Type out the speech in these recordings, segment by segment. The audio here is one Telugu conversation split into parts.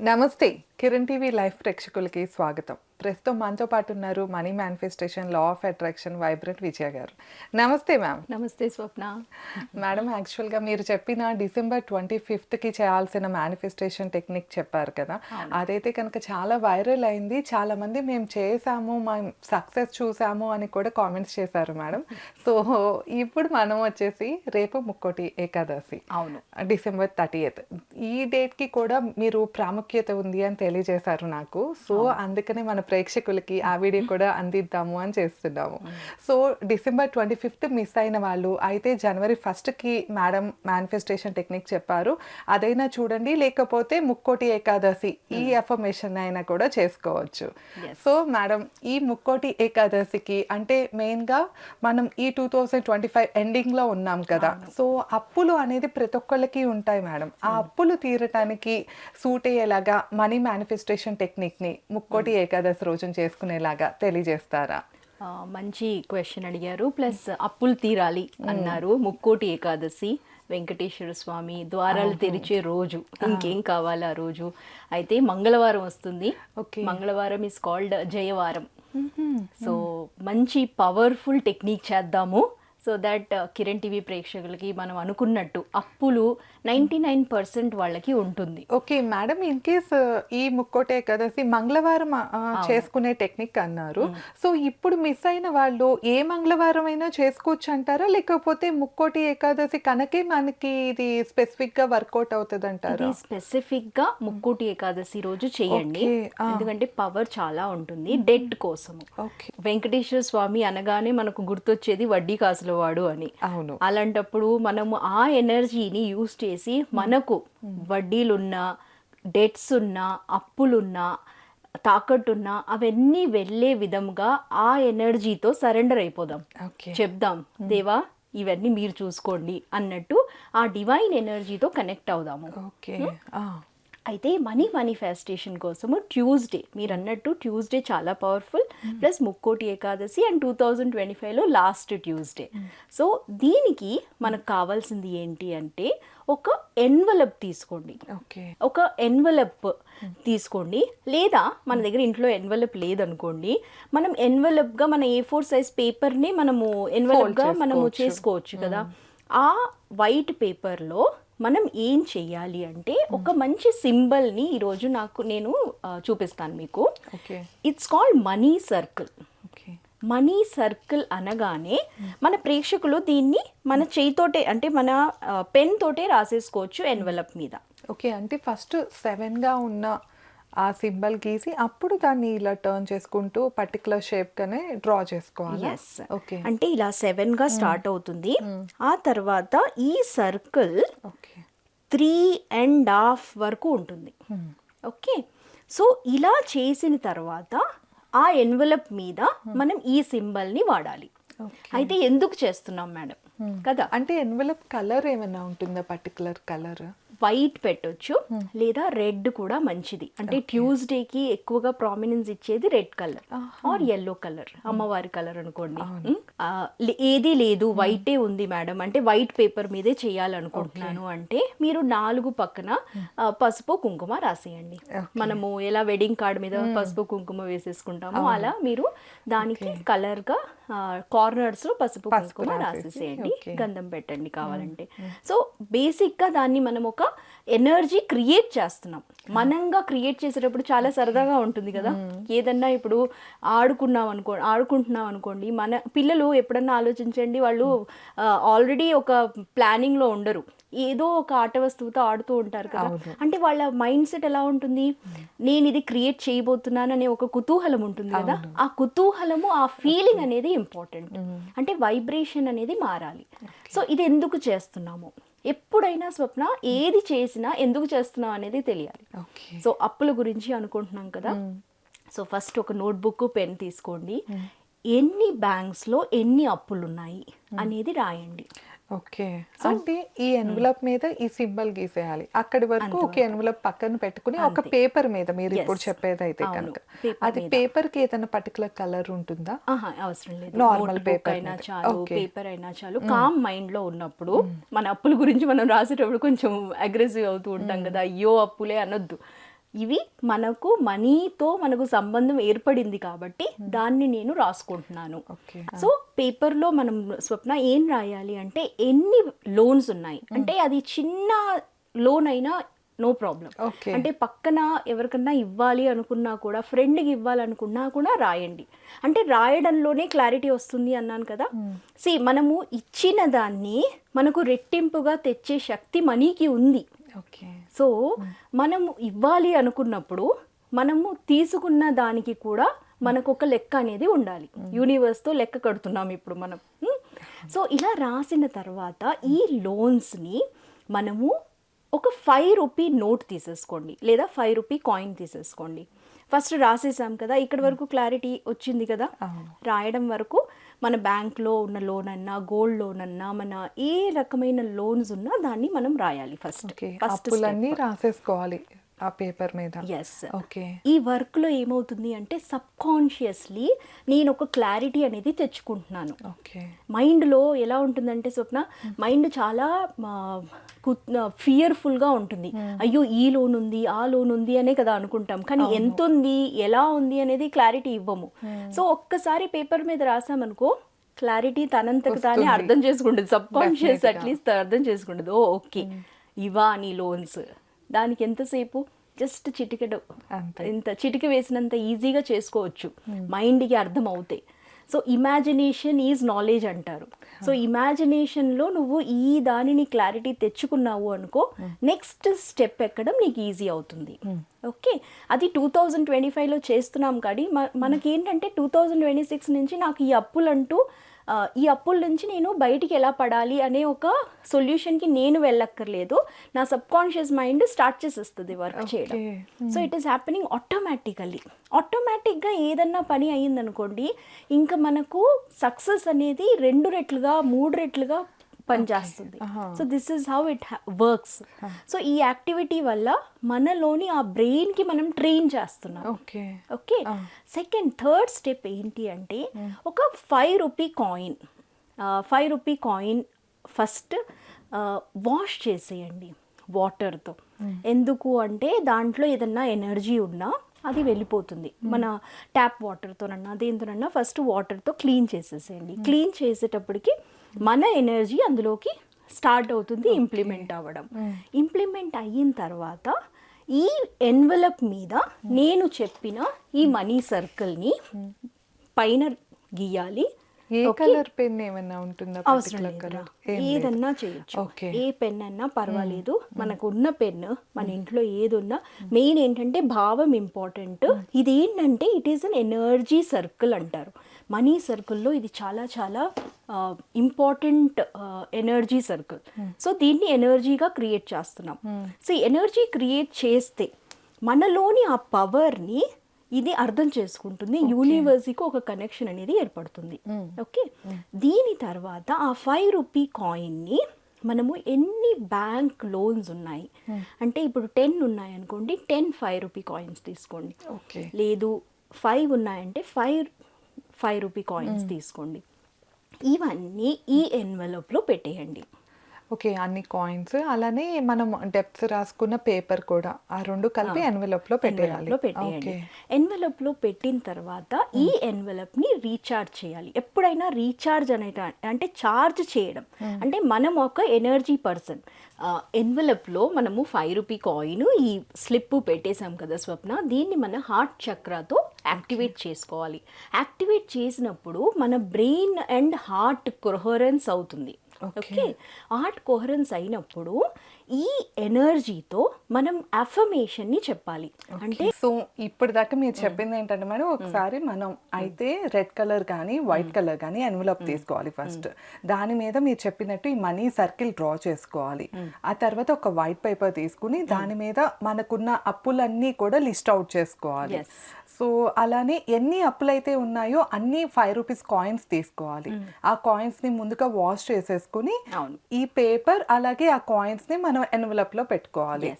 నమస్తే. కిరణ్ టీవీ లైవ్ ప్రేక్షకులకి స్వాగతం. ప్రస్తుతం మనతో పాటు ఉన్నారు money manifestation law of attraction vibrant Vijaya garu. నమస్తే మ్యామ్. నమస్తే స్వప్న. మేడం యాక్చువల్గా మీరు చెప్పిన డిసెంబర్ ట్వంటీ ఫిఫ్త్కి చేయాల్సిన మేనిఫెస్టేషన్ టెక్నిక్ చెప్పారు కదా. అదైతే కనుక చాలా వైరల్ అయింది. చాలా మంది మేము చేసాము మేము సక్సెస్ చూసాము అని కూడా కామెంట్స్ చేశారు మేడం. సో ఇప్పుడు మనం వచ్చేసి రేపు ముక్కోటి ఏకాదశి. అవును. డిసెంబర్ థర్టీ ఈ డేట్కి కూడా మీరు ప్రాముఖ్యత ఉంది అని తెలియజేశారు నాకు. సో అందుకనే మన ప్రేక్షకులకి ఆ వీడియో కూడా అందిద్దాము అని చేస్తున్నాము. So December twenty fifth miss అయిన వాళ్ళు అయితే జనవరి ఫస్ట్కి మేడం మేనిఫెస్టేషన్ టెక్నిక్ చెప్పారు. అదైనా చూడండి లేకపోతే ముక్కోటి ఏకాదశి ఈ అఫర్మేషన్ అయినా కూడా చేసుకోవచ్చు. సో మేడం ఈ ముక్కోటి ఏకాదశికి అంటే మెయిన్గా మనం ఈ టూ థౌజండ్ ట్వంటీ ఫైవ్ ఎండింగ్లో ఉన్నాం కదా. సో అప్పులు అనేది ప్రతి ఒక్కళ్ళకి ఉంటాయి మేడం. ఆ అప్పులు తీరటానికి సూట్ అయ్యేలాగా మనీ మేనిఫెస్టేషన్ టెక్నిక్ని ముక్కోటి ఏకాదశి రోజున చేసుకునేలాగా తెలియజేస్తారా? మంచి క్వశ్చన్ అడిగారు. ప్లస్ అప్పులు తీరాలి అన్నారు. ముక్కోటి ఏకాదశి వెంకటేశ్వర స్వామి ద్వారాలు తెరిచే రోజు. ఇంకేం కావాలి ఆ రోజు? అయితే మంగళవారం వస్తుంది. Okay. మంగళవారం ఇస్ కాల్డ్ జయవారం. సో మంచి పవర్ఫుల్ టెక్నిక్ చేద్దాము. సో దట్ కిరణ్ టీవీ ప్రేక్షకులకి మనం అనుకున్నట్టు అప్పులు నైంటీ నైన్ పర్సెంట్ వాళ్ళకి ఉంటుంది. ఓకే మేడం ఇన్ కేస్ ఈ ముక్కోటి ఏకాదశి మంగళవారం ఆ, చేసుకునే టెక్నిక్ అన్నారు. సో ఇప్పుడు మిస్ అయిన వాళ్ళు ఏ మంగళవారం అయినా చేసుకోవచ్చు అంటారా లేకపోతే ముక్కోటి ఏకాదశి కనుకే మనకి ఇది స్పెసిఫిక్గా వర్కౌట్ అవుతుంది అంటారా స్పెసిఫిక్గా ముక్కోటి ఏకాదశి రోజు చేయండి. ఎందుకంటే పవర్ చాలా ఉంటుంది డెట్ కోసము. ఓకే. వెంకటేశ్వర స్వామి అనగానే మనకు గుర్తొచ్చేది వడ్డీ కాసుల వాడు అని. అవును. అలాంటప్పుడు మనము ఆ ఎనర్జీని యూస్ చేసి మనకు వడ్డీలున్నా డెట్స్ ఉన్నా అప్పులున్నా తాకట్టున్నా అవన్నీ వెళ్ళే విధంగా ఆ ఎనర్జీతో సరెండర్ అయిపోదాం. ఓకే. చెప్దాం దేవా ఇవన్నీ మీరు చూసుకోండి అన్నట్టు ఆ డివైన్ ఎనర్జీతో కనెక్ట్ అవుదాము. ఓకే. అయితే మనీ మేనిఫెస్టేషన్ కోసము ట్యూస్డే మీరు అన్నట్టు ట్యూస్డే చాలా powerful plus Mukkoti Ekadashi and two thousand twenty ఫైవ్లో లాస్ట్ ట్యూస్డే సో దీనికి మనకు కావాల్సింది ఏంటి అంటే ఒక ఎన్వలప్ తీసుకోండి. ఓకే. ఒక ఎన్వలప్ తీసుకోండి. లేదా మన దగ్గర ఇంట్లో ఎన్వలప్ లేదనుకోండి మనం ఎన్వలప్గా మన ఏ ఫోర్ సైజ్ పేపర్ని మనము ఎన్వలప్గా మనము చేసుకోవచ్చు. కదా. ఆ వైట్ పేపర్లో మనం ఏం చెయ్యాలి అంటే ఒక మంచి సింబల్ని ఈరోజు నాకు నేను చూపిస్తాను మీకు. It's called money circle okay. Money circle అనగానే మన ప్రేక్షకులు దీన్ని మన చేయితోటే అంటే మన పెన్ తోటే రాసేసుకోవచ్చు ఎన్వలప్ మీద. ఓకే అంటే ఫస్ట్ సెవెన్గా ఉన్న ఆ సింబల్ గీసి అప్పుడు దాన్ని ఇలా టర్న్ చేసుకుంటూ పర్టికులర్ షేప్ గానే డ్రా చేసుకోవాలి? ఓకే అంటే ఇలా సెవెన్గా స్టార్ట్ అవుతుంది. ఆ తర్వాత ఈ circle okay three and half వరకు ఉంటుంది. ఓకే సో ఇలా చేసిన తర్వాత ఆ ఎన్వలప్ మీద మనం ఈ సింబల్ని వాడాలి. అయితే ఎందుకు చేస్తున్నాం మేడం కదా? అంటే ఎన్వలప్ కలర్ ఏమైనా ఉంటుందా పర్టికులర్ కలర్ వైట్ పెట్టొచ్చు లేదా రెడ్ కూడా మంచిది. అంటే ట్యూస్డేకి ఎక్కువగా ప్రామినెన్స్ ఇచ్చేది red colour or yellow colour అమ్మవారి కలర్ అనుకోండి. లే- ఏది లేదు వైటే ఉంది మేడం. అంటే వైట్ పేపర్ మీదే చేయాలనుకుంటున్నాను అంటే మీరు నాలుగు పక్కన పసుపు కుంకుమ రాసేయండి. మనము ఎలా వెడ్డింగ్ కార్డ్ మీద పసుపు కుంకుమ వేసేసుకుంటామో అలా మీరు దానికి కలర్గా కార్నర్స్లో పసుపు కుంకుమ రాసేసేయండి గంధం పెట్టండి కావాలంటే. సో బేసిక్గా దాన్ని మనం ఒక ఎనర్జీ క్రియేట్ చేస్తున్నాం. మనంగా క్రియేట్ చేసేటప్పుడు చాలా సరదాగా ఉంటుంది కదా. ఏదన్నా ఇప్పుడు ఆడుకున్నాం అనుకో ఆడుకుంటున్నాం అనుకోండి మన పిల్లలు ఎప్పుడన్నా ఆలోచించండి వాళ్ళు ఆల్రెడీ ఒక ప్లానింగ్లో ఉండరు. ఏదో ఒక ఆట వస్తువుతో ఆడుతూ ఉంటారు కదా. అంటే వాళ్ళ మైండ్ సెట్ ఎలా ఉంటుంది? నేను ఇది క్రియేట్ చేయబోతున్నాను అనే ఒక కుతూహలం ఉంటుంది కదా. ఆ కుతూహలము ఆ ఫీలింగ్ అనేది ఇంపార్టెంట్. అంటే వైబ్రేషన్ అనేది మారాలి. సో ఇది ఎందుకు చేస్తున్నాము? ఎప్పుడైనా స్వప్న ఏది చేసినా ఎందుకు చేస్తున్నాం అనేది తెలియాలి. సో అప్పుల గురించి అనుకుంటున్నాం కదా. సో ఫస్ట్ ఒక నోట్బుక్ పెన్ తీసుకోండి. ఎన్ని బ్యాంక్స్లో ఎన్ని అప్పులు ఉన్నాయి అనేది రాయండి. ఓకే. అంటే ఈ ఎన్వలప్ మీద ఈ సింబల్ గీసేయాలి. అక్కడి వరకు ఒక ఎన్వలప్ పక్కన పెట్టుకుని ఒక పేపర్ మీద మీరు ఇప్పుడు చెప్పేది అయితే. కనుక. అది పేపర్కి ఏదైనా పర్టికులర్ కలర్ ఉంటుందా? అవసరం లేదు. Notebook paper అయినా. చాలు. పేపర్ అయినా చాలు. కామ్ మైండ్లో ఉన్నప్పుడు మన అప్పుల గురించి మనం రాసేటప్పుడు కొంచెం అగ్రెసివ్ అవుతూ ఉంటాం కదా. అయ్యో అప్పులే అనొద్దు. ఇవి మనకు మనీతో మనకు సంబంధం ఏర్పడింది కాబట్టి దాన్ని నేను రాసుకుంటున్నాను. సో పేపర్లో మనం స్వప్న ఏం రాయాలి అంటే ఎన్ని లోన్స్ ఉన్నాయి? అంటే అది చిన్న లోన్ అయినా నో ప్రాబ్లం. అంటే పక్కన ఎవరికన్నా ఇవ్వాలి అనుకున్నా కూడా ఫ్రెండ్కి ఇవ్వాలనుకున్నా కూడా రాయండి. అంటే రాయడంలోనే క్లారిటీ వస్తుంది అన్నాను కదా. సి మనము ఇచ్చిన దాన్ని మనకు రెట్టింపుగా తెచ్చే శక్తి మనీకి ఉంది. ఓకే. సో మనము ఇవ్వాలి అనుకున్నప్పుడు మనము తీసుకున్న దానికి కూడా మనకు ఒక లెక్క అనేది ఉండాలి. యూనివర్స్తో లెక్క కడుతున్నాం ఇప్పుడు మనం. సో ఇలా రాసిన తర్వాత ఈ లోన్స్ని మనము ఒక ఫైవ్ రూపీ నోట్ తీసేసుకోండి. లేదా ఫైవ్ రూపీ కాయిన్ తీసేసుకోండి. ఫస్ట్ రాసేసాం కదా ఇక్కడ వరకు క్లారిటీ వచ్చింది కదా. రాయడం వరకు మన బ్యాంక్లో ఉన్న లోన్ అన్నా గోల్డ్ లోన్ అన్నా మన ఏ రకమైన లోన్స్ ఉన్నా దాన్ని మనం రాయాలి ఫస్ట్. ఫస్ట్ రాసేసుకోవాలి. ఆ పేపర్ మీద. Yes okay. ఈ వర్క్లో ఏమవుతుంది అంటే సబ్ కాన్షియస్లీ నేను ఒక క్లారిటీ అనేది తెచ్చుకుంటున్నాను. ఓకే. మైండ్లో ఎలా ఉంటుందంటే స్వప్న మైండ్ చాలా ఫియర్ఫుల్గా ఉంటుంది. అయ్యో ఈ లోన్ ఉంది ఆ లోన్ ఉంది అనే కదా అనుకుంటాం. కానీ ఎంత ఉంది ఎలా ఉంది అనేది క్లారిటీ ఇవ్వము. సో ఒక్కసారి పేపర్ మీద రాసామనుకో క్లారిటీ తనంతకు తానే. అర్థం చేసుకుంటుంది. సబ్ కాన్షియస్గా. అట్లీస్ట్ అర్థం చేసుకుంటుంది. Oh okay. ఇవా నీ లోన్స్. దానికి ఎంతసేపు? జస్ట్ చిటికెడు. ఇంత చిటిక వేసినంత ఈజీగా చేసుకోవచ్చు. మైండ్కి అర్థం అవుతాయి సో ఇమాజినేషన్ ఈజ్ నాలెడ్జ్ అంటారు. సో ఇమాజినేషన్లో నువ్వు ఈ దానిని క్లారిటీ తెచ్చుకున్నావు అనుకో నెక్స్ట్ స్టెప్ ఎక్కడం నీకు ఈజీ అవుతుంది. ఓకే? అది టూ థౌజండ్ ట్వంటీ ఫైవ్లో చేస్తున్నాం కానీ మ- మనకేంటంటే టూ థౌజండ్ ట్వంటీ సిక్స్ నుంచి నాకు ఈ అప్పులంటూ ఈ అప్పుల నుంచి నేను బయటికి ఎలా పడాలి అనే ఒక సొల్యూషన్కి నేను వెళ్ళక్కర్లేదు. నా సబ్ కాన్షియస్ మైండ్ స్టార్ట్ చేసేస్తుంది వర్క్ చేయడం. So it is happening automatically ఆటోమేటిక్గా ఏదన్నా పని అయిందనుకోండి ఇంకా మనకు సక్సెస్ అనేది రెండు రెట్లుగా మూడు రెట్లుగా పనిచేస్తుంది. So this is how it works so ఈ యాక్టివిటీ వల్ల మనలోని ఆ బ్రెయిన్కి మనం ట్రైన్ చేస్తున్నాం. Okay okay. Second third step ఏంటి అంటే ఒక five rupee coin five rupee coin first wash చేసేయండి వాటర్తో ఎందుకు అంటే దాంట్లో ఏదన్నా ఎనర్జీ ఉన్నా అది వెళ్ళిపోతుంది. మన ట్యాప్ వాటర్తోనన్నా దేంతోనన్నా ఫస్ట్ వాటర్తో క్లీన్ చేసేసేయండి. క్లీన్ చేసేటప్పటికి మన ఎనర్జీ అందులోకి స్టార్ట్ అవుతుంది ఇంప్లిమెంట్ అవ్వడం. ఇంప్లిమెంట్ అయిన తర్వాత ఈ ఎన్వలప్ మీద నేను చెప్పిన ఈ మనీ సర్కిల్ని పైన గీయాలి. ఏ? కలర్ పెన్ ఉంటుందా అవసరం ఏదన్నా చేయొచ్చు. ఏ పెన్ అన్నా పర్వాలేదు. మనకు ఉన్న పెన్ మన ఇంట్లో ఏది ఉన్నా మెయిన్ ఏంటంటే భావం ఇంపార్టెంట్. ఇది ఏంటంటే it is an energy circle అంటారు. మనీ సర్కిల్లో ఇది చాలా చాలా ఇంపార్టెంట్ ఎనర్జీ సర్కిల్. సో దీన్ని ఎనర్జీగా క్రియేట్ చేస్తున్నాం. సో ఎనర్జీ క్రియేట్ చేస్తే మనలోని ఆ పవర్ని ఇది అర్థం చేసుకుంటుంది. యూనివర్స్కి ఒక కనెక్షన్ అనేది ఏర్పడుతుంది. ఓకే దీని తర్వాత ఆ ఫైవ్ రూపీ కాయిన్ని మనము ఎన్ని బ్యాంక్ లోన్స్ ఉన్నాయి? అంటే ఇప్పుడు టెన్ ఉన్నాయి అనుకోండి టెన్ ఫైవ్ రూపీ కాయిన్స్ తీసుకోండి. ఓకే లేదు ఫైవ్ ఉన్నాయంటే ఫైవ్ ఫైవ్ రూపీ కాయిన్స్ తీసుకోండి. ఇవన్నీ ఈ ఎన్వలప్లో పెట్టేయండి. ఓకే అన్ని కాయిన్స్. అలానే మనం డెప్స్ రాసుకున్న పేపర్ కూడా ఆ రెండు కలిపి ఎన్వెలప్లో పెట్టేయాలి. పెట్టేయండి. ఓకే. ఎన్వెలప్లో పెట్టిన తర్వాత ఈ ఎన్వెలప్ని రీఛార్జ్ చేయాలి. ఎప్పుడైనా రీఛార్జ్ అనే అంటే చార్జ్ చేయడం. అంటే మనం ఒక ఎనర్జీ పర్సన్. ఎన్వెలప్లో మనము ఫైవ్ రూపీ కాయిన్ ఈ స్లిప్ పెట్టేసాం కదా స్వప్న. దీన్ని మన హార్ట్ చక్రాతో యాక్టివేట్ చేసుకోవాలి. యాక్టివేట్ చేసినప్పుడు మన బ్రెయిన్ అండ్ హార్ట్ కొహరెన్స్ అవుతుంది. ఓకే. ఆర్ట్ కోహరెన్స్ అయినప్పుడు ఈ ఎనర్జీతో మనం అఫర్మేషన్ని చెప్పాలి అంటే సో ఇప్పుడు దాకా మీరు చెప్పింది ఏంటంటే మేడం ఒకసారి మనం అయితే రెడ్ కలర్ కానీ వైట్ కలర్ కానీ ఎన్వలప్ తీసుకోవాలి ఫస్ట్. దాని మీద మీరు చెప్పినట్టు ఈ మనీ సర్కిల్ డ్రా చేసుకోవాలి. ఆ. తర్వాత ఒక వైట్ పేపర్ తీసుకుని దాని మీద మనకున్న అప్పులన్నీ కూడా లిస్ట్ అవుట్ చేసుకోవాలి. సో అలానే ఎన్ని అప్పులైతే ఉన్నాయో అన్ని ఫైవ్ రూపీస్ కాయిన్స్ తీసుకోవాలి. ఆ కాయిన్స్ని ముందుగా వాష్ చేసేసుకుని అవును. ఈ పేపర్ అలాగే ఆ కాయిన్స్ని మనం ఎన్వలప్లో పెట్టుకోవాలి.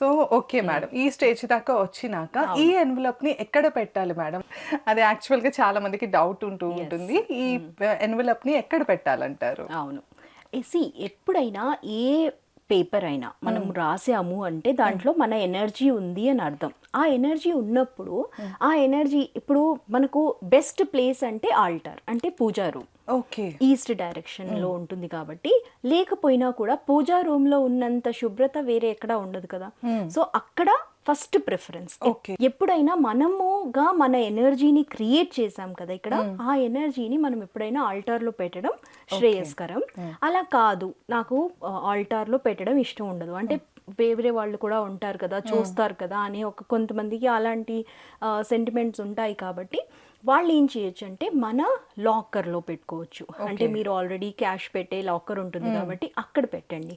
సో ఓకే మేడం ఈ స్టేజ్ దాకా వచ్చినాక ఈ ఎన్వలప్ని ఎక్కడ పెట్టాలి మేడం అది యాక్చువల్గా చాలా మందికి డౌట్ ఉంటూ ఉంటుంది. ఈ ఎన్వలప్ని ఎక్కడ పెట్టాలంటారు? అవును. సి ఎప్పుడైనా ఏ పేపర్ అయినా మనం రాసాము అంటే దాంట్లో మన ఎనర్జీ ఉంది అని అర్థం. ఆ ఎనర్జీ ఉన్నప్పుడు ఆ ఎనర్జీ ఇప్పుడు మనకు బెస్ట్ ప్లేస్ అంటే ఆల్టార్ అంటే పూజా రూమ్. ఓకే. ఈస్ట్ డైరెక్షన్లో ఉంటుంది కాబట్టి లేకపోయినా కూడా పూజా రూమ్లో ఉన్నంత శుభ్రత వేరే ఎక్కడ ఉండదు కదా. సో అక్కడ ఫస్ట్ ప్రిఫరెన్స్. ఎప్పుడైనా మనముగా మన ఎనర్జీని క్రియేట్ చేసాం కదా ఇక్కడ ఆ ఎనర్జీని మనం ఎప్పుడైనా ఆల్టార్లో పెట్టడం శ్రేయస్కరం. అలా కాదు. నాకు ఆల్టార్లో పెట్టడం ఇష్టం ఉండదు. అంటే వేరే వాళ్ళు కూడా ఉంటారు కదా చూస్తారు కదా అని ఒక కొంతమందికి అలాంటి సెంటిమెంట్స్ ఉంటాయి కాబట్టి వాళ్ళు ఏం చేయొచ్చు అంటే మన లాకర్లో పెట్టుకోవచ్చు. అంటే మీరు ఆల్రెడీ క్యాష్ పెట్టే లాకర్ ఉంటుంది కాబట్టి అక్కడ పెట్టండి.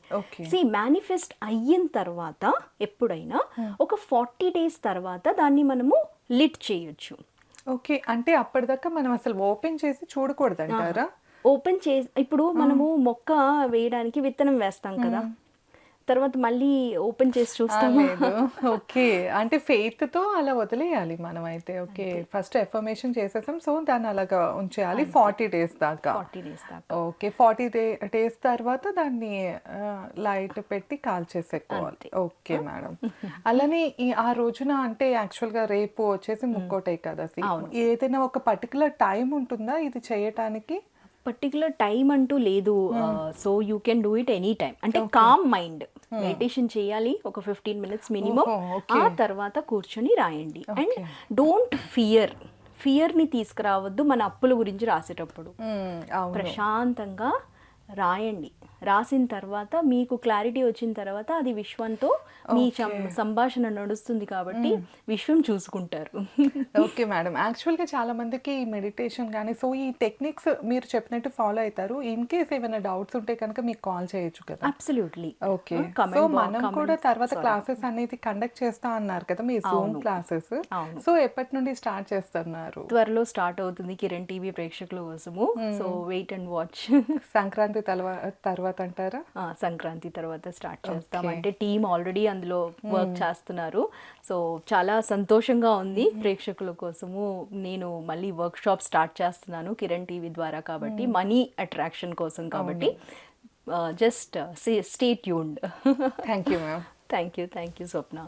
సి మేనిఫెస్ట్ అయిన తర్వాత ఎప్పుడైనా ఒక ఫార్టీ డేస్ తర్వాత దాన్ని మనము లిట్ చేయొచ్చు. ఓకే. అంటే అప్పటిదాకా మనం అసలు ఓపెన్ చేసి చూడకూడదు అంటారా ఓపెన్ చేసి ఇప్పుడు మనము మొక్క వేయడానికి విత్తనం వేస్తాం కదా. తర్వాత మళ్ళీ ఓపెన్ చేసి చూస్తాము? ఓకే. అంటే ఫెయిత్తో అలా వదిలేయాలి మనం అయితే ఓకే ఫస్ట్ ఎఫర్మేషన్ చేసేసాం సో దాన్ని అలాగా ఉంచేయాలి. ఫార్టీ డేస్ దాకా. ఫార్టీ డేస్ దాకా. ఓకే. ఫార్టీ డేస్ తర్వాత దాన్ని లైట్ పెట్టి కాల్ చేసేసుకోవాలి ఓకే మేడం. అలానే ఈ ఆ రోజున అంటే యాక్చువల్గా రేపు వచ్చేసి ముక్కోటే కదా ఏదైనా ఒక పర్టికులర్ టైం ఉంటుందా ఇది చేయటానికి? పర్టికులర్ టైం అంటూ లేదు. So you can do it any time అంటే కామ్ మైండ్ మెడిటేషన్ చేయాలి ఒక ఫిఫ్టీన్ మినిట్స్ మినిమం ఆ తర్వాత కూర్చొని రాయండి. అండ్ డోంట్ ఫియర్ ఫియర్ని తీసుకురావద్దు మన అప్పుల గురించి రాసేటప్పుడు. అవును. ప్రశాంతంగా రాయండి. రాసిన తర్వాత మీకు క్లారిటీ వచ్చిన తర్వాత అది విశ్వంతో మీ సంభాషణ నడుస్తుంది కాబట్టి విశ్వం చూసుకుంటారు. Okay madam. యాక్చువల్గా చాలా మందికి మెడిటేషన్ కానీ సో ఈ టెక్నిక్స్ మీరు చెప్పినట్టు ఫాలో అవుతారు. ఇన్ కేస్ ఏమైనా డౌట్స్ ఉంటే కనుక మీకు కాల్ చేయొచ్చు కదా. Absolutely okay. సో మనం కూడా తర్వాత క్లాసెస్ అనేది కండక్ట్ చేస్తా అన్నారు కదా మీ జూమ్ క్లాసెస్. సో ఎప్పటి నుండి స్టార్ట్ చేస్తున్నారు? త్వరలో స్టార్ట్ అవుతుంది కిరణ్ టీవీ ప్రేక్షకుల కోసము. So wait and watch. Sankranti తలవా తర్వాత అంటారా సంక్రాంతి తర్వాత స్టార్ట్ చేస్తాం. అంటే టీం ఆల్రెడీ అందులో వర్క్ చేస్తున్నారు. సో చాలా సంతోషంగా ఉంది ప్రేక్షకుల కోసము. నేను మళ్ళీ వర్క్ షాప్ స్టార్ట్ చేస్తున్నాను కిరణ్ టీవీ ద్వారా కాబట్టి మనీ అట్రాక్షన్ కోసం కాబట్టి. Just stay tuned. Thank you ma'am thank you thank you Swapna.